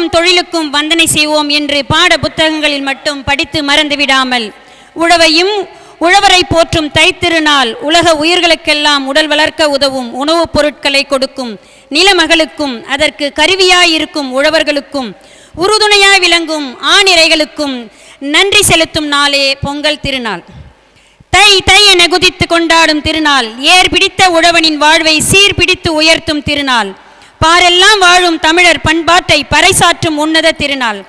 உழவுக்கும் தொழிலுக்கும் வந்தனை செய்வோம் என்று பாட புத்தகங்களில் மட்டும் படித்து மறந்து விடாமல் உழவையும் உழவரை போற்றும் தைத்திருநாள் உலக உயிர்களுக்கெல்லாம் உடல் வளர்க்க உதவும் உணவுப் பொருட்களை கொடுக்கும் நிலமகளுக்கும் அதற்கு கருவியாயிருக்கும் உழவர்களுக்கும் உறுதுணையாய் விளங்கும் ஆணிரைகளுக்கும் நன்றி செலுத்தும் நாளே பொங்கல் திருநாள். தை தை என குதித்து கொண்டாடும் திருநாள் ஏர் பிடித்த உழவனின் வாழ்வை சீர்பிடித்து உயர்த்தும் திருநாள். பாரெல்லாம் வாழும் தமிழர் பண்பாட்டை பறைசாற்றும் உன்னத திருநாள்.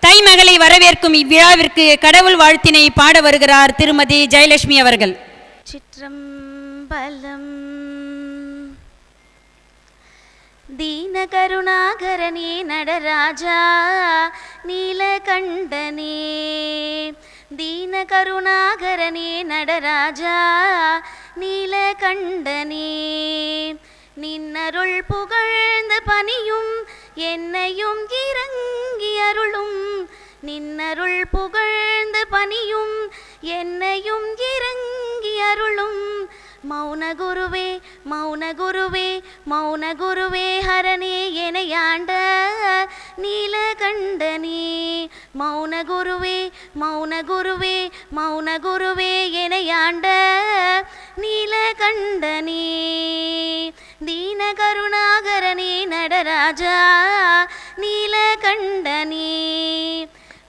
தை மகளை வரவேற்கும் இவ்விழாவிற்கு கடவுள் வாழ்த்தினை பாட வருகிறார் திருமதி ஜெயலட்சுமி அவர்கள். சிற்றம்பலம். தீனகருணாகரனே நடராஜா நீலகண்டனே. தீனகருணாகரனே நடராஜா நீலகண்டனே. நின்னருள் புகழ்ந்து பணியும் என்னையும் இறங்கி அருளும். நின்னருள் புகழ்ந்து பணியும் என்னையும் இறங்கி அருளும். மௌன குருவே மௌன குருவே மௌன குருவே ஹரனே எனையாண்ட நீல கண்டனே மௌன குருவே மௌன குருவே மௌன குருவே எனையாண்ட நீல கண்டனே தீனகருணாகரனே நடராஜா நீலகண்டனே.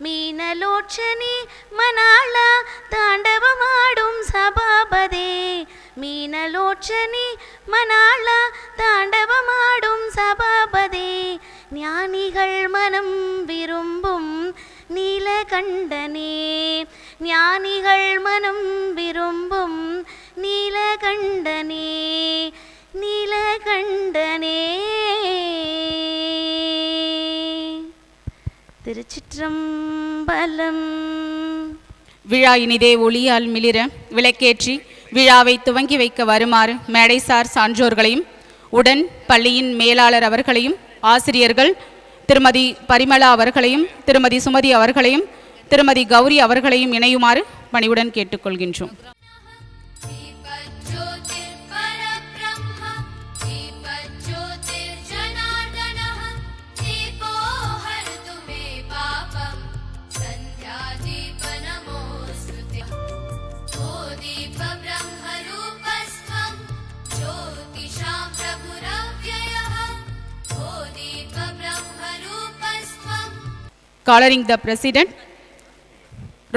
மீனலோச்சனே மணாள தாண்டவமாடும் சபாபதே. மீனலோச்சனே மணாள தாண்டவமாடும் சபாபதே. ஞானிகள் மனம் விரும்பும் நீலகண்டனே. ஞானிகள் மனம் விரும்பும் நீலகண்டனே. கண்டனே. திருச்சிற்றம்பலம். விழா இனிதே ஒளியால் மிளிர விளக்கேற்றி விழாவை துவங்கி வைக்க வருமாறு மேடைசார் சான்றோர்களையும் உடன் பள்ளியின் மேலாளர் அவர்களையும் ஆசிரியர்கள் திருமதி பரிமளா அவர்களையும் திருமதி சுமதி அவர்களையும் திருமதி கௌரி அவர்களையும் இணையுமாறு பணிவுடன் கேட்டுக்கொள்கின்றோம். Collaring the president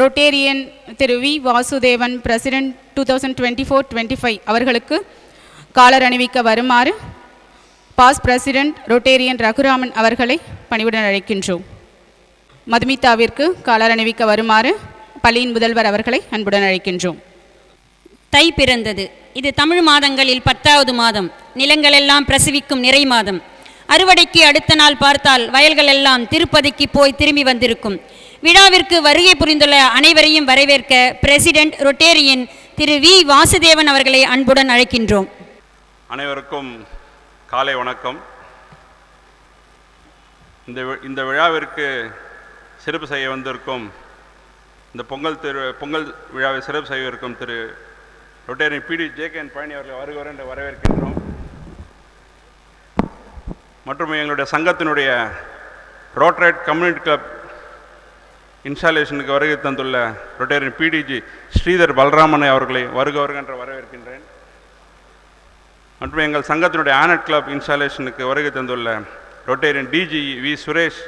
Rotarian Thiru V. Vasudevan president two thousand twenty four twenty five அவர்களுக்கு காலர் அணிவிக்க வருமாறு பாஸ் பிரசிடென்ட் ரொட்டேரியன் ரகுராமன் அவர்களை பணிவுடன் அழைக்கின்றோம். மதுமிதாவிற்கு காலர் அணிவிக்க வருமாறு பள்ளியின் முதல்வர் அவர்களை அன்புடன் அழைக்கின்றோம். தை பிறந்தது. இது தமிழ் மாதங்களில் பத்தாவது மாதம். நிலங்களெல்லாம் பிரசவிக்கும் நிறை மாதம். அறுவடைக்கு அடுத்த நாள் பார்த்தால் வயல்கள் எல்லாம் திருப்பதிக்கு போய் திரும்பி வந்திருக்கும். விழாவிற்கு வருகை புரிந்துள்ள அனைவரையும் வரவேற்க president Rotarian Thiru V. Vasudevan அவர்களை அன்புடன் அழைக்கின்றோம். அனைவருக்கும் காலை வணக்கம். இந்த இந்த விழாவிற்கு சிறப்பு செய்ய வந்திருக்கும் இந்த பொங்கல் திரு பொங்கல் விழாவை சிறப்பு செய்யவிருக்கும் திரு ரொட்டேரியன் பிடி என். பழனி அவர்களை வருகிறோம் என்று வரவேற்கின்றோம். மற்றும் எங்களுடைய சங்கத்தினுடைய ரோட்ரேட் கம்யூனிட்டி கிளப் இன்ஸ்டாலேஷனுக்கு வருகை தந்துள்ள ரொட்டேரியன் பிடிஜி ஸ்ரீதர் பலராமனை அவர்களை வருக வருகின்ற வரவேற்கின்றேன். மற்றும் எங்கள் சங்கத்தினுடைய ஆனட் கிளப் இன்ஸ்டாலேஷனுக்கு வருகை தந்துள்ள ரொட்டேரியன் டிஜி வி சுரேஷ்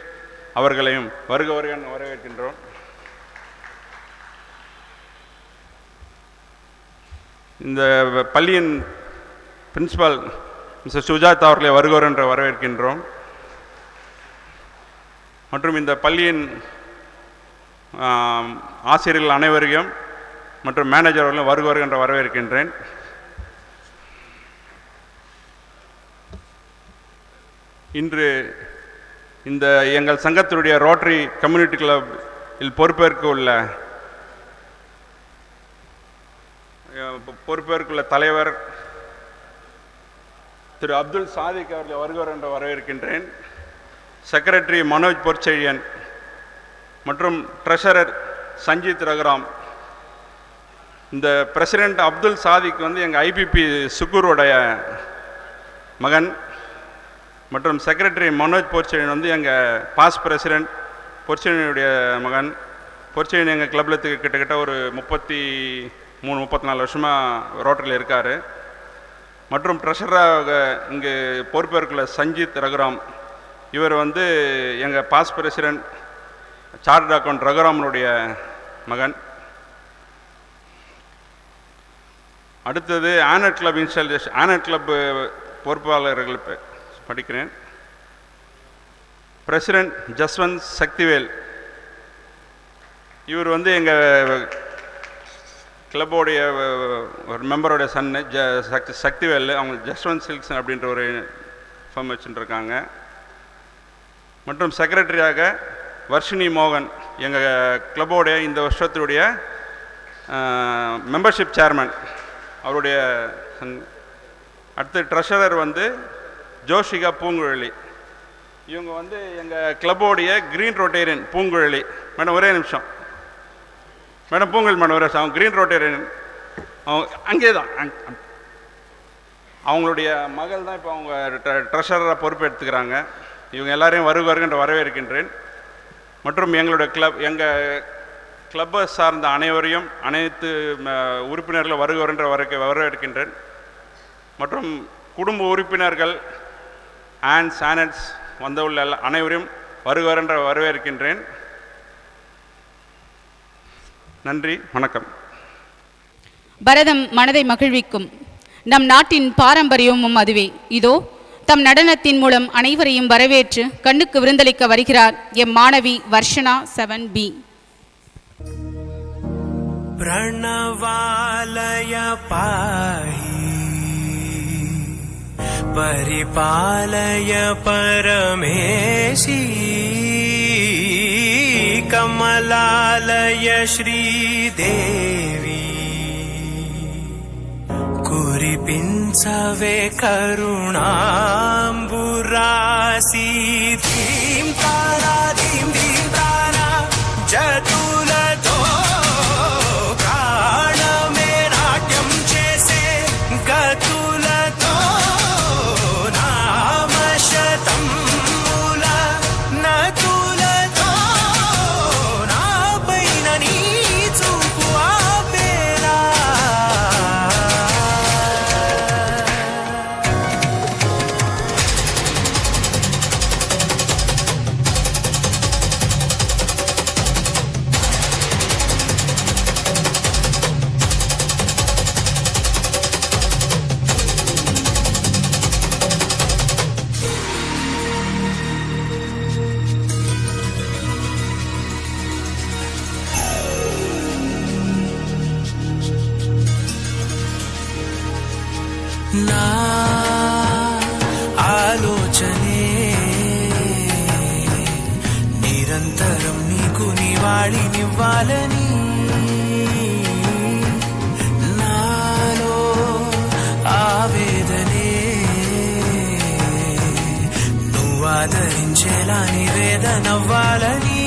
அவர்களையும் வருக வருக வரவேற்கின்றோம். இந்த பள்ளியின் பிரின்சிபால் மிஸ்டர் சுஜாத் அவர்களை வருகவர் என்று வரவேற்கின்றோம். மற்றும் இந்த பள்ளியின் ஆசிரியர்கள் அனைவரையும் மற்றும் மேனேஜர் அவர்களும் வருகவர் என்று வரவேற்கின்றேன். இன்று இந்த எங்கள் சங்கத்தினுடைய ரோட்டரி கம்யூனிட்டி கிளப் இல் பொறுப்பேற்க உள்ள பொறுப்பேற்குள்ள தலைவர் திரு அப்துல் சாதிக் அவர்களை வருகிறார் என்று வரவேற்கின்றேன். செக்ரட்டரி மனோஜ் பொற்செழியன் மற்றும் ட்ரெஷரர் சஞ்சித் ரகுராம். இந்த பிரசிடெண்ட் அப்துல் சாதிக் வந்து எங்கள் ஐபிபி சுக்கூருடைய மகன் மற்றும் செக்ரட்டரி மனோஜ் பொற்செழியன் வந்து எங்கள் பாஸ் பிரசிடெண்ட் பொற்செழியனுடைய மகன். பொற்செழியன் எங்கள் கிளப்பில் கிட்டத்தட்ட ஒரு முப்பத்தி மூணு முப்பத்தி நாலு வருஷமாக ரோட்டரியில் இருக்கார். மற்றும் ட்ரெஷராக இங்கு பொறுப்பேற்குள்ள சஞ்சித் ரகுராம். இவர் வந்து எங்கள் பாஸ் பிரசிடென்ட் சார்ட் அக்கௌண்ட் ரகுராமனுடைய மகன். அடுத்தது Annet club installation Annet club பொறுப்பாளர்கள் படிக்கிறேன். பிரசிடென்ட் ஜஸ்வந்த் சக்திவேல் இவர் வந்து எங்கள் கிளப்போடைய ஒரு மெம்பரோடைய சன்னு ஜ சக்தி சக்திவேல் அவங்க ஜஸ்வந்த் சில்க்ஸ் அப்படின்ற ஒரு ஃபார்ம் வச்சுட்டுருக்காங்க. மற்றும் செக்ரட்டரியாக வர்ஷினி மோகன் எங்கள் கிளப்போடைய இந்த வருஷத்துடைய மெம்பர்ஷிப் சேர்மன் அவருடைய சன் அடுத்து ட்ரெஷரர் வந்து ஜோஷிகா பூங்குழலி. இவங்க வந்து எங்கள் கிளப்போடைய க்ரீன் ரொட்டேரியன் பூங்குழலி. மேடம் ஒரே நிமிஷம். மேடம் பூங்கல் மேடம் ஒரே அவங்க க்ரீன் ரோட்டேரியன் அவங்க அங்கே தான் அவங்களுடைய மகள் தான் இப்போ அவங்க ட்ரெஷரராக பொறுப்பெடுத்துக்கிறாங்க இவங்க எல்லாரையும் வருக வருகின்ற வரவேற்கின்றேன். மற்றும் எங்களுடைய கிளப் எங்கள் கிளப்பை சார்ந்த அனைவரையும் அனைத்து உறுப்பினர்கள் வருக வருகின்ற வரக்க வரவேற்கின்றேன். மற்றும் குடும்ப உறுப்பினர்கள் ஆன்ஸ் ஆனட்ஸ் வந்துள்ள எல்லா- அனைவரையும் வருக வருகின்ற வரவேற்கின்றேன். நன்றி வணக்கம் பரதம் மனதை மகிழ்விக்கும் நம் நாட்டின் பாரம்பரியமும் அதுவே இதோ தம் நடனத்தின் மூலம் அனைவரையும் வரவேற்று கண்ணுக்கு விருந்தளிக்க வருகிறார் எம் மாணவி வர்ஷனா செவன் பி प्रणवालय पाहि परिपालय परमेशी कमलालय श्रीदेवी कुरिपिञ्चवे करुणाम्बुरासी धीं కథ నవ్వాలని.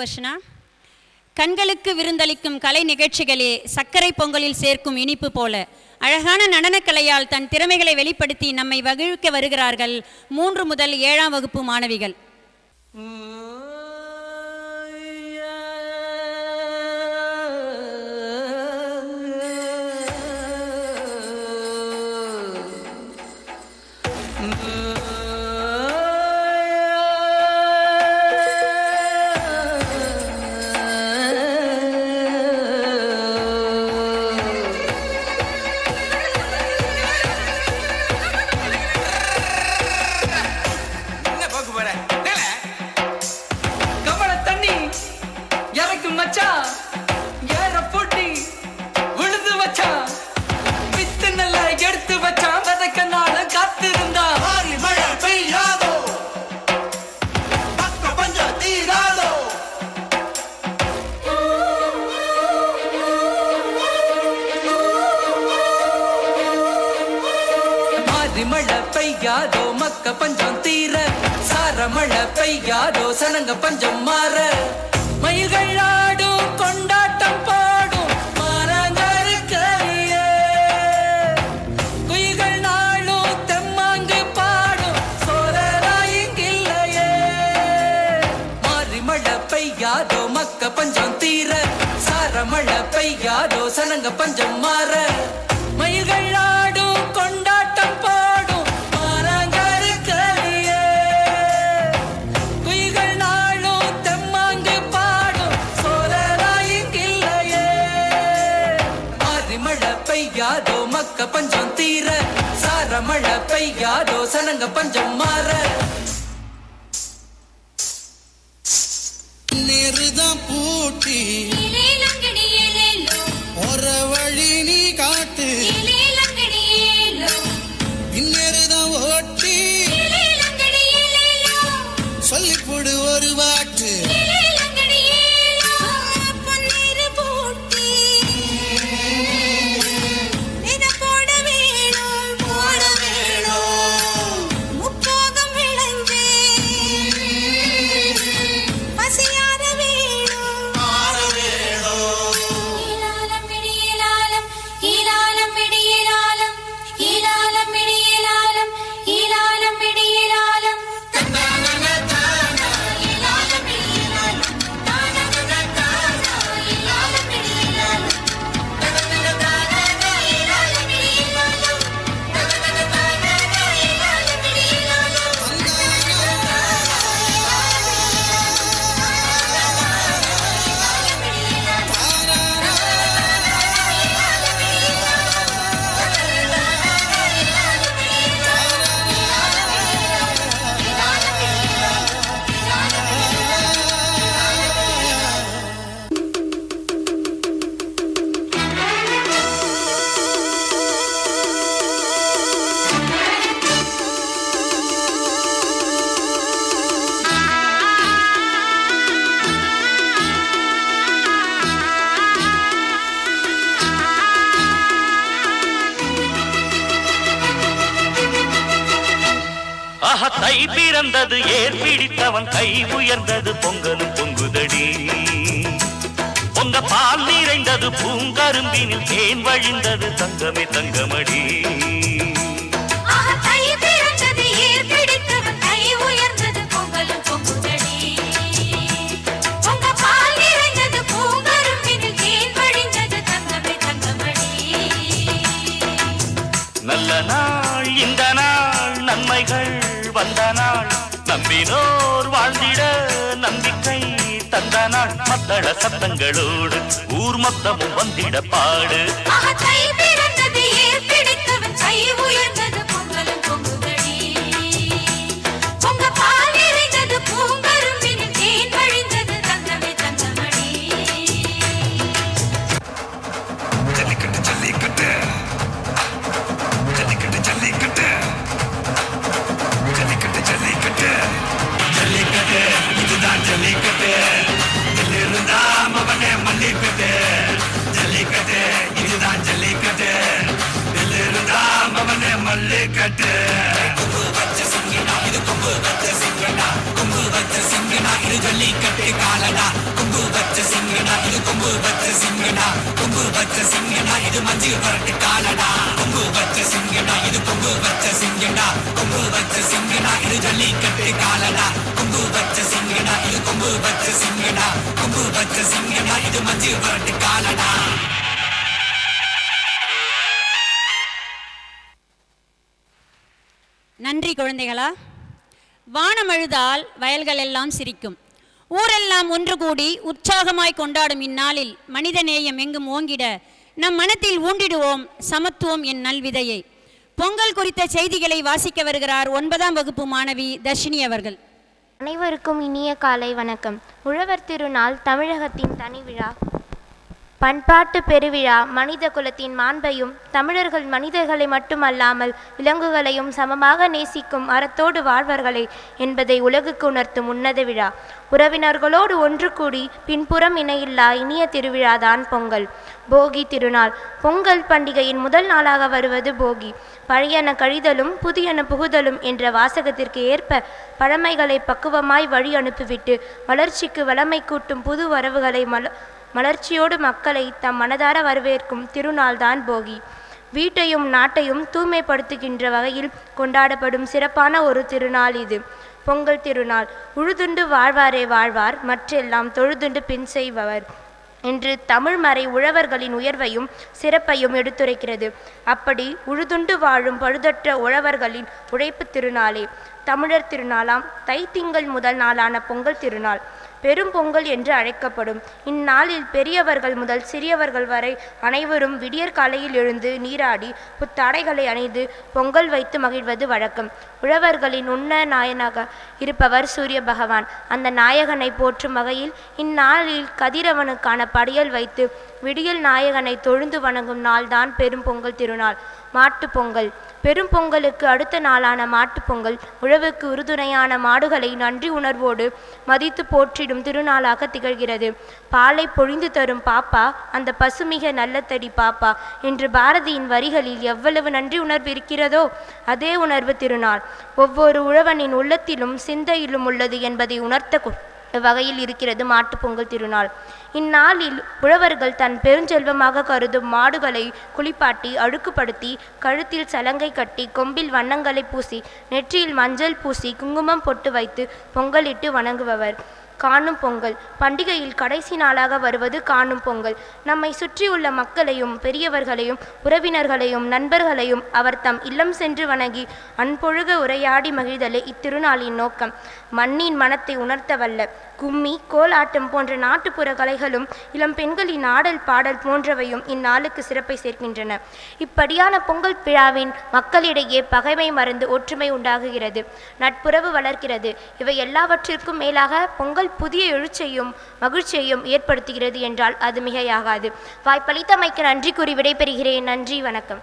வர்ஷனா? கண்களுக்கு விருந்தளிக்கும் கலை நிகழ்ச்சிகளே சர்க்கரை பொங்கலில் சேர்க்கும் இனிப்பு போல. அழகான நடனக்கலையால் தன் திறமைகளை வெளிப்படுத்தி நம்மை வகிழ்க்க வருகிறார்கள் மூன்று முதல் ஏழாம் வகுப்பு மாணவிகள். பெய்யாதோ மக்க பஞ்சம் தீர சார மழை பெய்யாதோ சனங்க பஞ்சம் மாற. மயில்கள் ஆடும் கொண்டாட்டம் பாடும் குயில்கள் நாளும் தெம்மாங்கு பாடும் சோழராயிங்கில்லையே மாறி மழை பெய்யாதோ மக்க பஞ்சம் தீர சார மழை பெய்யாதோ சனங்க பஞ்சம் மாற. ஆஹா தை பிறந்தது ஏர் பிடித்தவன் கை உயர்ந்தது பொங்கலும் பொங்குதடி. பொங்க பால் நிறைந்தது பூங்கரும்பினில் தேன் வழிந்தது தங்கமே தங்கமடி. சத்தங்களோடு ஊர் மொத்தமும் வந்திட பாடு. வச்ச சிங்கனா? கொம்பு வச்ச சிங்கனா? இது மஞ்சு வரட்டு காலடா நன்றி குழந்தைகளா. வானம் அழுதால் வயல்கள் எல்லாம் சிரிக்கும். ஊரெல்லாம் ஒன்று கூடி உற்சாகமாய் கொண்டாடும் இந்நாளில் மனித நேயம் எங்கும் ஓங்கிட நம் மனத்தில் ஊண்டிடுவோம் சமத்துவம் என் நல்விதையை. பொங்கல் குறித்த செய்திகளை வாசிக்க வருகிறார் ஒன்பதாம் வகுப்பு மாணவி தர்ஷினி அவர்கள். அனைவருக்கும் இனிய காலை வணக்கம். உழவர் திருநாள் தமிழகத்தின் தனி விழா பண்பாட்டு பெருவிழா மனித குலத்தின் மாண்பையும் தமிழர்கள் மனிதர்களை மட்டுமல்லாமல் விலங்குகளையும் சமமாக நேசிக்கும் அறத்தோடு வாழ்வர்களை என்பதை உலகுக்கு உணர்த்தும் உன்னத விழா. உறவினர்களோடு ஒன்று கூடி பின்புறம் இணையில்லா இனிய திருவிழாதான் பொங்கல். போகி திருநாள். பொங்கல் பண்டிகையின் முதல் நாளாக வருவது போகி. பழையன கழிதலும் புதியன புகுதலும் என்ற வாசகத்திற்கு ஏற்ப பழமைகளை பக்குவமாய் வழி அனுப்பிவிட்டு வளர்ச்சிக்கு வளமை கூட்டும் புது வரவுகளை மல மலர்ச்சியோடு மக்களை தம் மனதார வரவேற்கும் திருநாள்தான் போகி. வீட்டையும் நாட்டையும் தூய்மைப்படுத்துகின்ற வகையில் கொண்டாடப்படும் சிறப்பான ஒரு திருநாள் இது. பொங்கல் திருநாள். உழுதுண்டு வாழ்வாரே வாழ்வார் மற்றெல்லாம் தொழுதுண்டு பின் செய்பவர் என்று தமிழ் மறை உழவர்களின் உயர்வையும் சிறப்பையும் எடுத்துரைக்கிறது. அப்படி உழுதுண்டு வாழும் பழுதற்ற உழவர்களின் உழைப்பு திருநாளே. தமிழர் திருநாளாம் தைத்திங்கள் முதல் நாளான பொங்கல் திருநாள். பெரும் பொங்கல் என்று அழைக்கப்படும். இந்நாளில் பெரியவர்கள் முதல் சிறியவர்கள் வரை அனைவரும் விடியற் காலையில் எழுந்து நீராடி புத்தாடைகளை அணிந்து பொங்கல் வைத்து மகிழ்வது வழக்கம். உழவர்களின் உண்ண நாயனாக இருப்பவர் சூரிய பகவான். அந்த நாயகனை போற்றும் வகையில் இந்நாளில் கதிரவனுக்கான படியல் வைத்து விடியல் நாயகனை தொழுந்து வணங்கும் நாள்தான் பெரும் பொங்கல் திருநாள். மாட்டுப் பொங்கல். பெரும் பொங்கலுக்கு அடுத்த நாளான மாட்டுப் பொங்கல் உழவுக்கு உறுதுணையான மாடுகளை நன்றி உணர்வோடு மதித்து போற்றிடும் திருநாளாக திகழ்கிறது. பாலை பொழிந்து தரும் பாப்பா அந்த பசுமிக நல்லத்தடி பாப்பா என்று பாரதியின் வரிகளில் எவ்வளவு நன்றி உணர்வு இருக்கிறதோ அதே உணர்வு திருநாள். ஒவ்வொரு உழவனின் உள்ளத்திலும் சிந்தையிலும் உள்ளது என்பதை உணர்த்த வகையில் இருக்கிறது மாட்டுப் பொங்கல் திருநாள். இந்நாளில் உழவர்கள் தன் பெருஞ்செல்வமாக கருதும் மாடுகளை குளிப்பாட்டி அழுக்குப்படுத்தி கழுத்தில் சலங்கை கட்டி கொம்பில் வண்ணங்களை பூசி நெற்றியில் மஞ்சள் பூசி குங்குமம் பொட்டு வைத்து பொங்கலிட்டு வணங்குபவர். காணும் பொங்கல். பண்டிகையில் கடைசி நாளாக வருவது காணும் பொங்கல். நம்மை சுற்றியுள்ள மக்களையும் பெரியவர்களையும் உறவினர்களையும் நண்பர்களையும் அவர் தம் இல்லம் சென்று வணங்கி அன்பொழுக உரையாடி மகிழ்தலே இத்திருநாளின் நோக்கம். மண்ணின் மனத்தை உணர்த்தவல்ல. கும்மி கோலாட்டம் போன்ற நாட்டுப்புற கலைகளும் இளம் பெண்களின் ஆடல் பாடல் போன்றவையும் இந்நாளுக்கு சிறப்பை சேர்க்கின்றன. இப்படியான பொங்கல் விழாவின் மக்களிடையே பகைமை மறந்து ஒற்றுமை உண்டாகுகிறது. நட்புறவு வளர்க்கிறது இவை எல்லாவற்றிற்கும் மேலாக பொங்கல் புதிய எழுச்சியையும் மகிழ்ச்சியையும் ஏற்படுத்துகிறது என்றால் அது மிகையாகாது. வாய்ப்பளித்தமைக்கு நன்றி கூறி விடைபெறுகிறேன். நன்றி வணக்கம்.